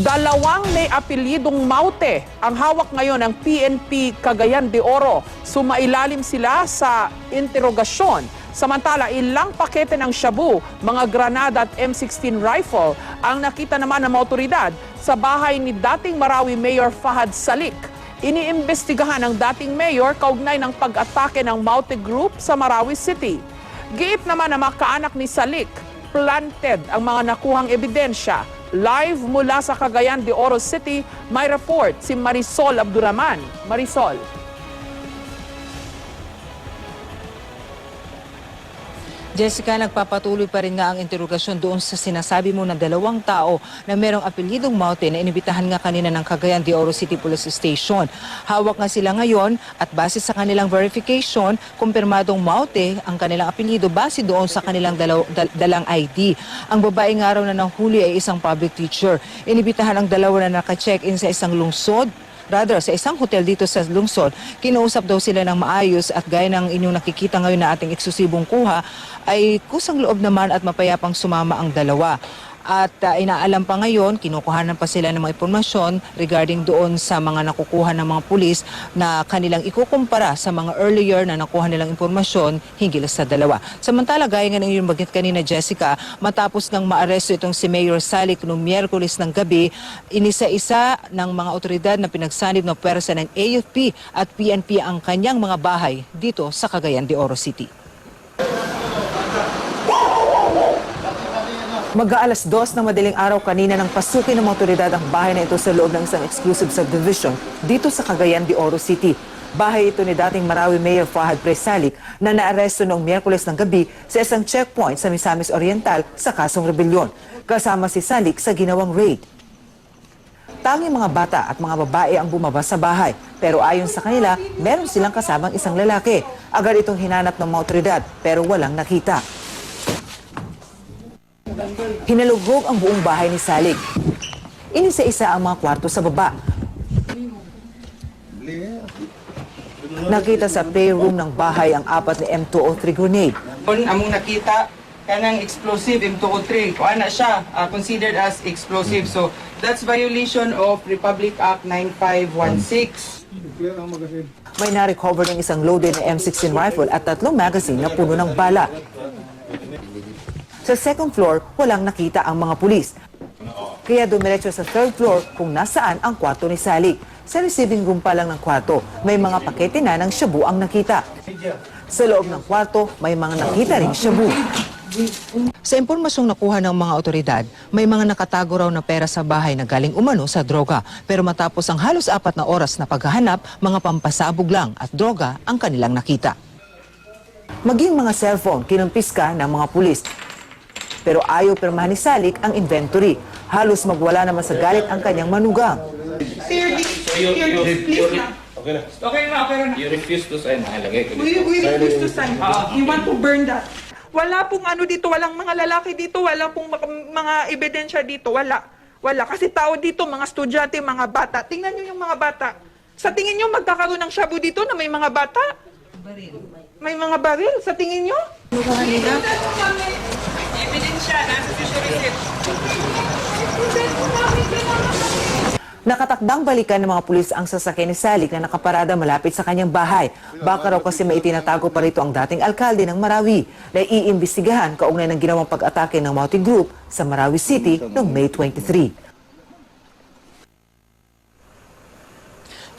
Dalawang may apelidong Maute ang hawak ngayon ng PNP Cagayan de Oro. Sumailalim sila sa interogasyon. Samantala, ilang pakete ng shabu, mga granada at M16 rifle ang nakita naman ng mga sa bahay ni dating Marawi Mayor Fahad Salik. Iniimbestigahan ng dating mayor kaugnay ng pag-atake ng Maute Group sa Marawi City. Giit naman ng mga kaanak ni Salik, planted ang mga nakuhang ebidensya. Live mula sa Cagayan de Oro City, may report si Marisol Abduraman. Marisol. Jessica, nagpapatuloy pa rin nga ang interogasyon doon sa sinasabi mo na dalawang tao na merong apelidong Maute na inibitahan nga kanina ng Cagayan de Oro City Police Station. Hawak nga sila ngayon at base sa kanilang verification, kumpirmadong Maute ang kanilang apelido base doon sa kanilang dalaw, dal- dalang ID. Ang babae nga raw na nanghuli ay isang public teacher. Inibitahan ang dalawa na naka-check-in sa isang lungsod Rather, sa isang hotel dito sa lungsod, kinausap daw sila ng maayos at gaya ng inyong nakikita ngayon na ating eksklusibong kuha, ay kusang loob naman at mapayapang sumama ang dalawa. At uh, inaalam pa ngayon, kinukuhanan pa sila ng mga impormasyon regarding doon sa mga nakukuha ng mga pulis na kanilang ikukumpara sa mga earlier na nakuha nilang impormasyon hinggil sa dalawa. Samantala, gaya nga ng iyong bagit kanina, Jessica, matapos ng maaresto itong si Mayor Salik noong Miyerkules ng gabi, inisa-isa ng mga otoridad na pinagsanib ng pwersa ng AFP at PNP ang kanyang mga bahay dito sa Cagayan de Oro City. Mag-aalas dos ng madaling araw kanina nang pasukin ng otoridad ang bahay na ito sa loob ng isang exclusive subdivision dito sa Cagayan de Oro City. Bahay ito ni dating Marawi Mayor Fahad Presalik na naaresto noong Miyerkules ng gabi sa isang checkpoint sa Misamis Oriental sa kasong rebelyon. Kasama si Salik sa ginawang raid. Tanging mga bata at mga babae ang bumaba sa bahay. Pero ayon sa kanila, meron silang kasamang isang lalaki. Agad itong hinanap ng mga otoridad pero walang nakita. Hinalugog ang buong bahay ni Salik. Inisa-isa ang mga kwarto sa baba. Nakita sa playroom ng bahay ang apat na M203 grenade. Among nakita kanang explosive M203 o ana siya ah, considered as explosive so that's violation of Republic Act 9516 May na-recover ng isang loaded na M16 rifle at tatlong magazine na puno ng bala. Sa second floor, walang nakita ang mga pulis. Kaya dumiretso sa third floor kung nasaan ang kwarto ni Salik. Sa receiving room pa lang ng kwarto, may mga pakete na ng shabu ang nakita. Sa loob ng kwarto, may mga nakita ring shabu. Sa impormasyong nakuha ng mga otoridad, may mga nakatago raw na pera sa bahay na galing umano sa droga. Pero matapos ang halos apat na oras na paghahanap, mga pampasabog lang at droga ang kanilang nakita. Maging mga cellphone kinumpis ka ng mga pulis. Pero ayaw pirmahan ni Salik ang inventory. Halos magwala naman sa galit ang kanyang manugang. Sir, please na. Okay na. Okay na, okay na. You refuse to sign. Nakalagay ko We, dito. we refuse to sign. Ah. You want to burn that. Wala pong ano dito, walang mga lalaki dito, wala pong mga, mga ebidensya dito, wala. Wala. Kasi tao dito, mga estudyante, mga bata. Tingnan nyo yung mga bata. Sa tingin nyo, magkakaroon ng shabu dito na may mga bata? May mga baril. Sa tingin nyo? Nakatakdang balikan ng mga pulis ang sasakyan ni Salik na nakaparada malapit sa kanyang bahay. Baka raw kasi may itinatago pa rito ang dating alkalde ng Marawi na iimbestigahan kaugnay ng ginawang pag-atake ng Mauti Group sa Marawi City noong May 23.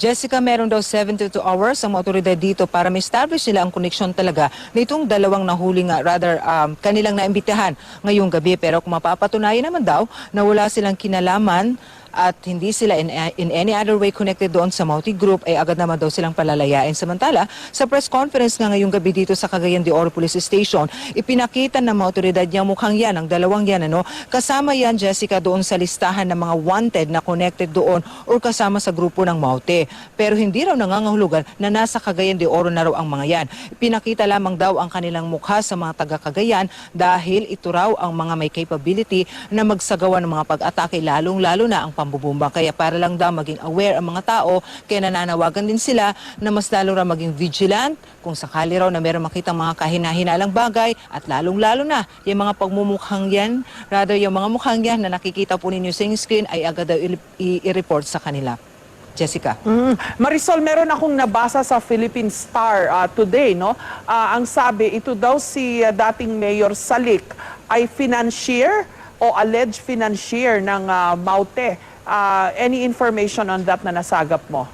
Jessica, meron daw 72 hours ang mga dito para ma-establish nila ang koneksyon talaga nitong dalawang nahuli nga, rather um, kanilang naimbitahan ngayong gabi. Pero kung mapapatunayan naman daw na wala silang kinalaman at hindi sila in, in any other way connected doon sa Mauti Group, ay agad naman daw silang palalayain. Samantala, sa press conference nga ngayong gabi dito sa Cagayan de Oro Police Station, ipinakita ng mga otoridad niya mukhang yan, ang dalawang yan, ano? Kasama yan, Jessica, doon sa listahan ng mga wanted na connected doon or kasama sa grupo ng Maute. Pero hindi raw nangangahulugan na nasa Cagayan de Oro na raw ang mga yan. Pinakita lamang daw ang kanilang mukha sa mga taga-Cagayan dahil ito raw ang mga may capability na magsagawa ng mga pag-atake lalong-lalo na ang pambubumba. Kaya para lang daw maging aware ang mga tao, kaya nananawagan din sila na mas lalo raw maging vigilant kung sakali raw na meron makitang mga kahina-hinalang bagay at lalong-lalo na yung mga pagmumukhang yan, rather yung mga mukhang yan na nakikita po ninyo sa screen ay agad daw i-report sa kanila. Jessica. Mm. Marisol, meron akong nabasa sa Philippine Star ah, today, no? Ah, ang sabi, ito daw si ah, dating Mayor Salik ay financier o alleged financier ng ah, Maute. Ah, any information on that na nasagap mo?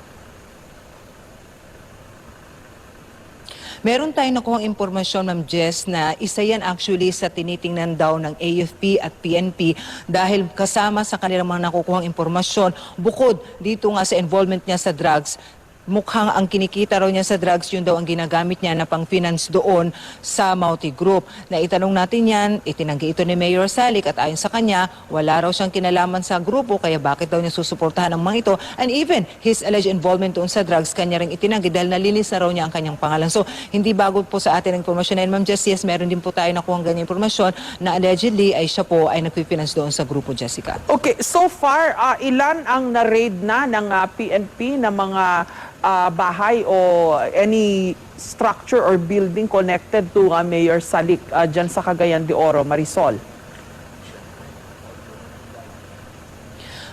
Meron tayong nakuhang impormasyon, Ma'am Jess, na isa yan actually sa tinitingnan daw ng AFP at PNP dahil kasama sa kanilang mga nakukuhang impormasyon, bukod dito nga sa involvement niya sa drugs, mukhang ang kinikita raw niya sa drugs, yun daw ang ginagamit niya na pang-finance doon sa Mauti Group. Na itanong natin yan, itinanggi ito ni Mayor Salik at ayon sa kanya, wala raw siyang kinalaman sa grupo kaya bakit daw niya susuportahan ang mga ito. And even his alleged involvement doon sa drugs, kanya rin itinanggi dahil nalinis na raw niya ang kanyang pangalan. So, hindi bago po sa atin ang impormasyon. And Ma'am Jess, yes, meron din po tayo nakuha ganyan impormasyon na allegedly ay siya po ay nagpifinance doon sa grupo Jessica. Okay, so far, ah, ilan ang na-raid na ng ah, PNP na mga ah, bahay o any structure or building connected to ah, Mayor Salik ah, dyan sa Cagayan de Oro, Marisol?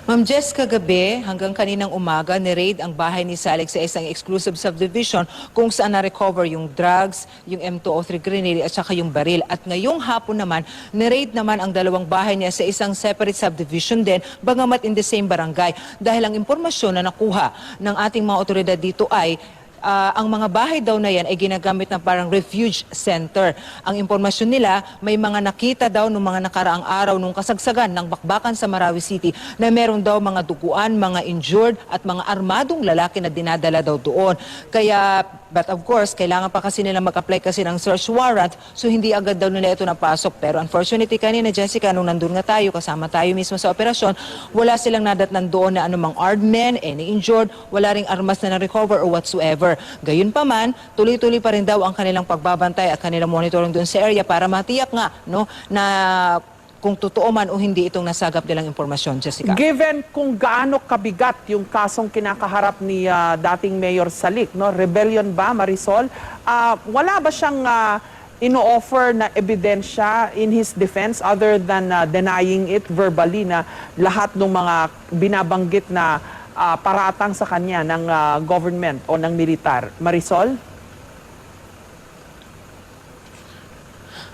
Ma'am Jess, kagabi hanggang kaninang umaga, ni-raid ang bahay ni Salik sa isang exclusive subdivision kung saan na-recover yung drugs, yung M203 grenade at saka yung baril. At ngayong hapon naman, ni-raid naman ang dalawang bahay niya sa isang separate subdivision din, bagamat in the same barangay. Dahil ang impormasyon na nakuha ng ating mga otoridad dito ay Ah, ang mga bahay daw na yan ay ginagamit na parang refuge center. Ang impormasyon nila, may mga nakita daw nung mga nakaraang araw nung kasagsagan ng bakbakan sa Marawi City na meron daw mga duguan, mga injured at mga armadong lalaki na dinadala daw doon. Kaya, but of course, kailangan pa kasi nila mag-apply kasi ng search warrant so hindi agad daw nila ito napasok. Pero unfortunately kanina, Jessica, nung nandun nga tayo, kasama tayo mismo sa operasyon, wala silang nadatnan doon na anumang armed men, any injured, wala ring armas na na-recover or whatsoever. Gayun pa man, tuloy-tuloy pa rin daw ang kanilang pagbabantay at kanilang monitoring doon sa area para matiyak nga no, na kung totoo man o hindi itong nasagap nilang impormasyon, Jessica. Given kung gaano kabigat yung kasong kinakaharap ni ah, dating Mayor Salik, no? Rebellion ba, Marisol? Ah, wala ba siyang ah, ino-offer na ebidensya in his defense other than ah, denying it verbally na lahat ng mga binabanggit na ah, paratang sa kanya ng ah, government o ng militar? Marisol?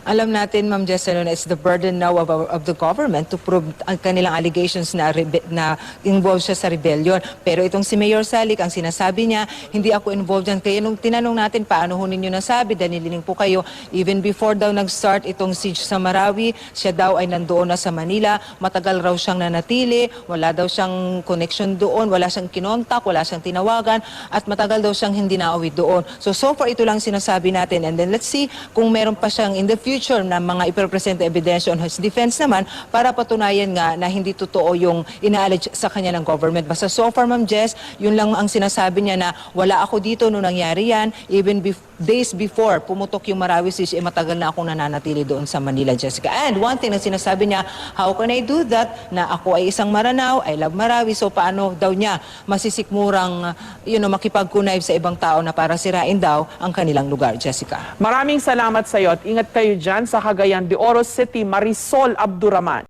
Alam natin, Ma'am na it's the burden now of, of the government to prove ang kanilang allegations na, na involved siya sa rebellion. Pero itong si Mayor Salik, ang sinasabi niya, hindi ako involved dyan. Kaya nung tinanong natin, paano ho ninyo nasabi, dahil nililing po kayo, even before daw nag-start itong siege sa Marawi, siya daw ay nandoon na sa Manila, matagal raw siyang nanatili, wala daw siyang connection doon, wala siyang kinontak, wala siyang tinawagan, at matagal daw siyang hindi nauwi doon. So, so far, ito lang sinasabi natin. And then let's see kung meron pa siyang in the future na mga ipipresent na ebidensya on his defense naman para patunayan nga na hindi totoo yung ina-allege sa kanya ng government. Basta so far, Ma'am Jess, yun lang ang sinasabi niya na wala ako dito nung nangyari yan. Even bef- days before pumutok yung Marawi Siege, eh, matagal na akong nananatili doon sa Manila, Jessica. And one thing na sinasabi niya, how can I do that? Na ako ay isang Maranao, I love Marawi, so paano daw niya masisikmurang you know, makipag-connive sa ibang tao na para sirain daw ang kanilang lugar, Jessica. Maraming salamat sa iyo at ingat kayo dyan sa Cagayan de Oro City, Marisol Abduraman.